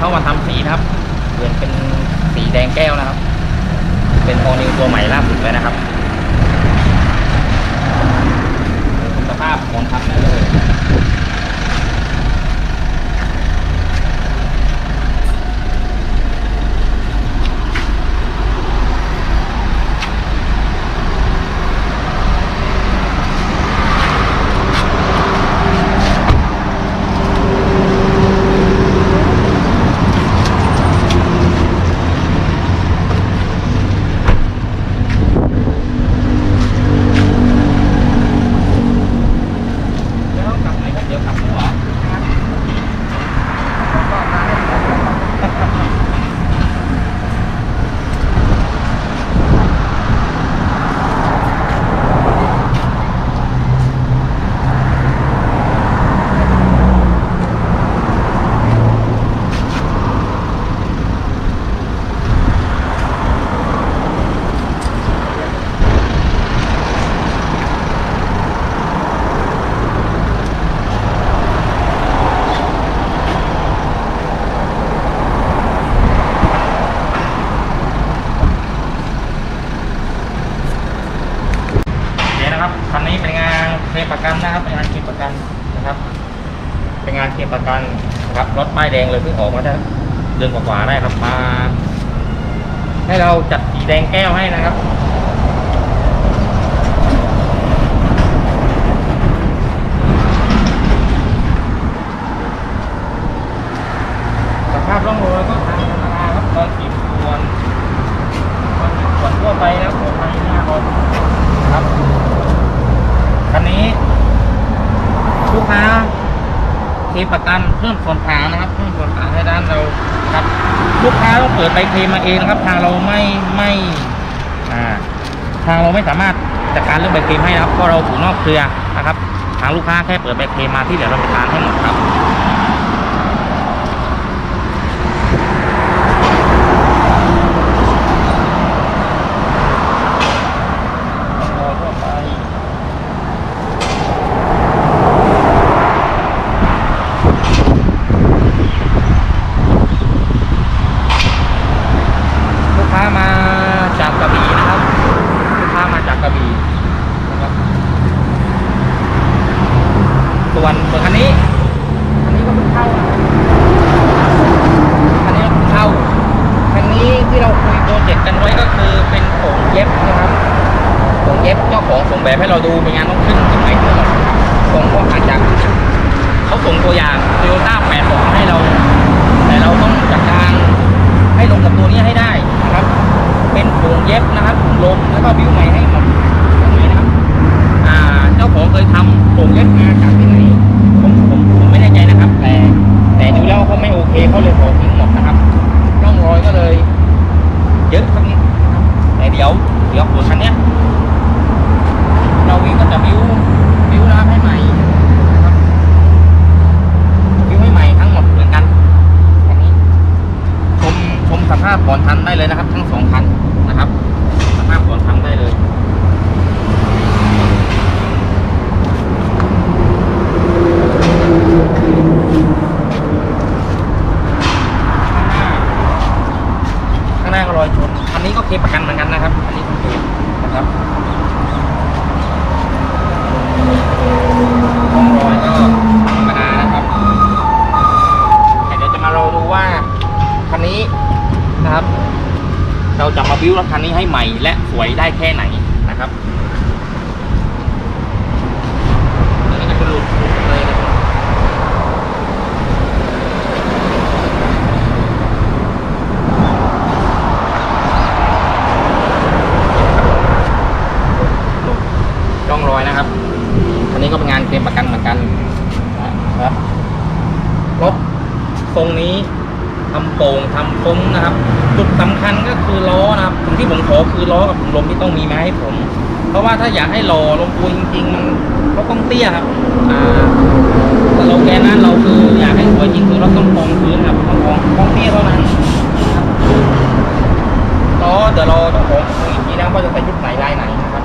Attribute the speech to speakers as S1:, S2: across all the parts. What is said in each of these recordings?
S1: เข้ามาทำสีนะครับ เปลี่ยนเป็นสีแดงแก้วนะครับ เป็นออนิวตัวใหม่ล่าสุดเลยนะครับ คันนี้เป็นงานเคลมประกันนะครับเป็นงานเคลมประกันนะครับ เป็นงานเคลมประกันนะครับรถป้ายแดงเลยเพิ่งออกมาได้เดือนกว่าๆได้ครับมา ให้เราจัดสีแดงแก้วให้นะครับ สภาพร่องรอยก็ทางธรรมดาครับรอยขีดข่วนรอยขีดข่วนทั่วไปแล้วทั่วไปหน้ารถครับคันนี้ ลูกค้าเค ลมประกันเพิ่มส่วนต่างนะครับเพิ่มส่วนต่างให้ด้านเราครับ ลูกค้าต้องเปิดใบเคลมมาเองนะครับ ทางเราไม่ไม่อ่าทางเราไม่สามารถจัดการเรื่องใบเคลมให้นะครับเพราะเราถูกนอกเครือนะครับ ทางลูกค้าแค่เปิดใบเคลมมาที่เหลือเราจัดการให้หมดครับ รอยทั่วไปลูกค้ามาจากกระบี่นะครับ ลูกค้ามาจากกระบี่นะครับ ส่วนส่วนคันนี้คันนี้ก็เพิ่งเข้าคันนี้ก็เพิ่งเข้าคันนี้ที่เราคุยโปรเจกต์กันไว้ก็คือเป็นโงเย็บนะครับส่งเย็บเจ้าของส่งแบบให้เราดูเป็นงานต้องขึ้นขึ้นไหมทั้งหมดส่งก็อาจจะเขาส่งตัวอย่างโตโยต้าแปดบอกให้เรา แต่เราต้องจัดการให้ลงกับตัวนี้ให้ได้นะครับ เป็นผงเย็บนะครับผงลมแล้วก็บิวใหม่ให้หมดตรงนี้นะครับ อ่า เจ้าของเคยทำผงเย็บมาจากที่ไหนผมผมผมไม่แน่ใจนะครับ แต่แต่ดูแล้วเขาไม่โอเคเขาเลยขอทิ้งหมดนะครับร่องรอยก็เลย เยอะสักนิดนะครับแต่เดี๋ยวเดี๋ยวหัวคันเนี้ย เราเองก็จะบิ้วบิ้วน้ำให้ใหม่นะครับบิ้วให้ใหม่ทั้งหมดเหมือนกันอันนี้ชมชมสภาพก่อนทันได้เลยนะครับ ทั้งสองคันนะครับ สภาพก่อนทันได้เลยข้างหน้าข้างหน้าก็รอยชนคันนี้ก็เคลมประกันเหมือนกันนะครับอันนี้ก็เคลมนะครับ ร่องรอยก็ธรรมดานะครับแต่เดี๋ยวจะมารอดูว่าคันนี้นะ ครับ เราจะมาบิวรถคันนี้ให้ใหม่และสวยได้แค่ไหนนะครับอันนี้ก็จะหลุดเลยนะครับหลุดร่องรอยนะครับอันนี้ก็เป็นงานเคลมประกันเหมือนกันนะครับรถทรงนี้ ทำโป่งทำฟุ้งนะครับ จุดสำคัญก็คือล้อนะครับสิ่งที่ผมขอคือล้อกับถุงลมที่ต้องมีมาให้ผม เพราะว่าถ้าอยากให้หล่อลงตัวจริงๆมันก็ต้องเตี้ยครับอ่าสโลแกนนั้นเราคืออยากให้สวยจริงคือเราต้องกองพื้นครับต้องกองกองเตี้ยเท่านั้นล้อเดี๋ยวเราต้องขอคุยอีกทีนะว่าจะใส่ชุดไหนลายไหนนะครับ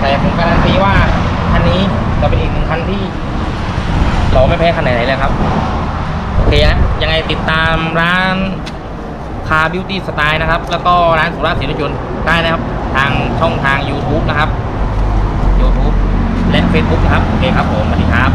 S1: แต่ผมการันตีว่าคันนี้จะเป็นอีกหนึ่งคันที่หล่อไม่แพ้คันไหนเลยครับ เคนะยังไงติดตามร้านคาบิวตี้สไตล์นะครับ แล้วก็ร้านสุราษฎร์ศรีรถยนต์ได้นะครับ ทางช่องทาง YouTube นะครับ YouTube และ Facebook นะครับ โอเคครับผมสวัสดีครับ